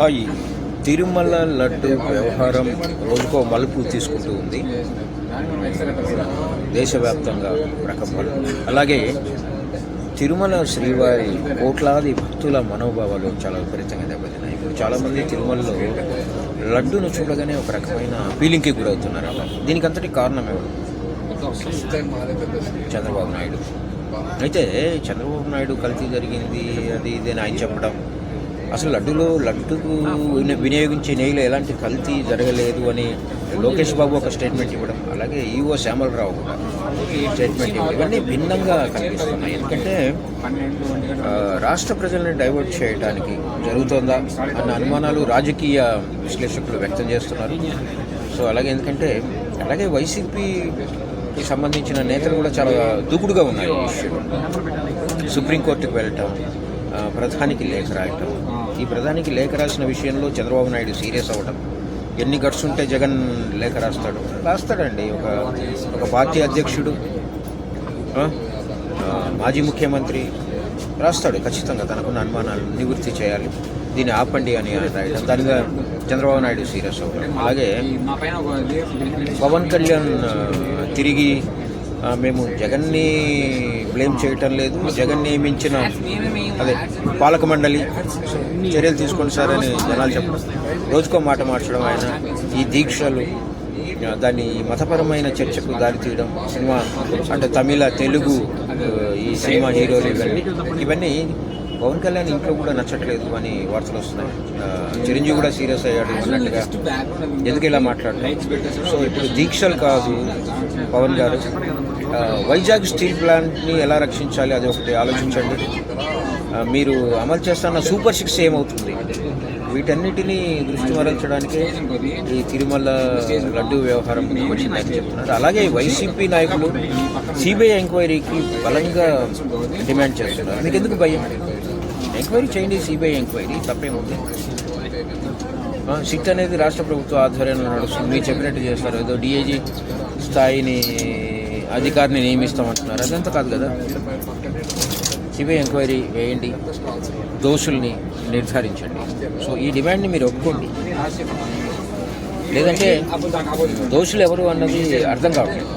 Hi. Tirumala laddu వ్యవహారం రోజుకో మలుపు తీసుకుంటూ ఉంది. దేశవ్యాప్తంగా రకం అలాగే తిరుమల శ్రీవారి కోట్లాది భక్తుల మనోభావాలు చాలా విపరీతంగా దెబ్బతిన్నాయి. ఇప్పుడు చాలామంది తిరుమలలో లడ్డును చూడగానే ఒక రకమైన ఫీలింగ్కి గురవుతున్నారు అలా దీనికి అంతటి కారణం ఎవరు? చంద్రబాబు నాయుడు. అయితే చంద్రబాబు నాయుడు కలిసి జరిగింది అది ఇది అని ఆయన చెప్పడం అసలు లడ్డులో లడ్డుకు వినియోగించే నెయ్యిలో ఎలాంటి కల్తీ జరగలేదు అని లోకేష్ బాబు ఒక స్టేట్మెంట్ ఇవ్వడం అలాగే ఈఓ శ్యామలరావు కూడా స్టేట్మెంట్ ఇవ్వడం ఇవన్నీ భిన్నంగా కనిపిస్తున్నాయి. ఎందుకంటే రాష్ట్ర ప్రజల్ని డైవర్ట్ చేయడానికి జరుగుతుందా అన్న అనుమానాలు రాజకీయ విశ్లేషకులు వ్యక్తం చేస్తున్నారు. సో అలాగే ఎందుకంటే అలాగే వైసీపీకి సంబంధించిన నేతలు కూడా చాలా దూకుడుగా ఉన్నాయి ఈ సుప్రీంకోర్టుకు వెళ్ళటం ప్రధానికి లేఖ రాయటం. ఈ ప్రధానికి లేఖ రాసిన విషయంలో చంద్రబాబు నాయుడు సీరియస్ అవ్వడం ఎన్ని గట్స్ ఉంటే జగన్ లేఖ రాస్తాడు. రాస్తాడండి. ఒక ఒక పార్టీ అధ్యక్షుడు మాజీ ముఖ్యమంత్రి రాస్తాడు ఖచ్చితంగా తనకున్న అనుమానాలు నివృత్తి చేయాలి. దీన్ని ఆపండి అని రాయడం దానిగా చంద్రబాబు నాయుడు సీరియస్ అవ్వడం అలాగే పవన్ కళ్యాణ్ తిరిగి మేము జగన్ని బ్లేమ్ చేయటం లేదు. జగన్ నియమించిన అదే పాలక మండలి చర్యలు తీసుకోండి సార్ అని జనాలు చెప్పడం. రోజుకో మాట మార్చడం ఆయన. ఈ దీక్షలు దాన్ని మతపరమైన చర్చకు దారితీయడం సినిమా అంటే తమిళ తెలుగు ఈ సినిమా హీరోలు ఇవన్నీ. ఇవన్నీ పవన్ కళ్యాణ్ ఇంట్లో కూడా నచ్చట్లేదు అని వార్తలు వస్తున్నాయి. చిరంజీవి కూడా సీరియస్ అయ్యాడు అన్నట్టుగా ఎందుకు ఇలా మాట్లాడతాం సో ఇప్పుడు దీక్షలు కాదు పవన్ గారు. వైజాగ్ స్టీల్ ప్లాంట్ని ఎలా రక్షించాలి అది ఒకటి ఆలోచించండి. మీరు అమలు చేస్తున్న సూపర్ సిక్స్ ఏమవుతుంది? వీటన్నిటిని దృష్టి మరల్చడానికి ఈ తిరుమల లడ్డు వ్యవహారం వచ్చిందని చెప్తున్నారు. అలాగే వైసీపీ నాయకులు సిబిఐ ఎంక్వైరీకి బలంగా డిమాండ్ చేస్తున్నారు. మీకు ఎందుకు భయం? ఎంక్వైరీ చేయండి సిబిఐ ఎంక్వైరీ తప్పేముంది? సిట్ అనేది రాష్ట్ర ప్రభుత్వ ఆధ్వర్యంలో నడుస్తుంది. మీరు చెప్పినట్టు చేస్తారు. ఏదో డిఐజీ స్థాయిని అధికారిని నియమిస్తామంటున్నారు. అదంతా కాదు కదా. సిబిఐ ఎంక్వైరీ వేయండి. దోషుల్ని నిర్ధారించండి. సో ఈ డిమాండ్ని మీరు ఒప్పుకోండి. లేదంటే దోషులు ఎవరు అన్నది అర్థం కావట్లేదు.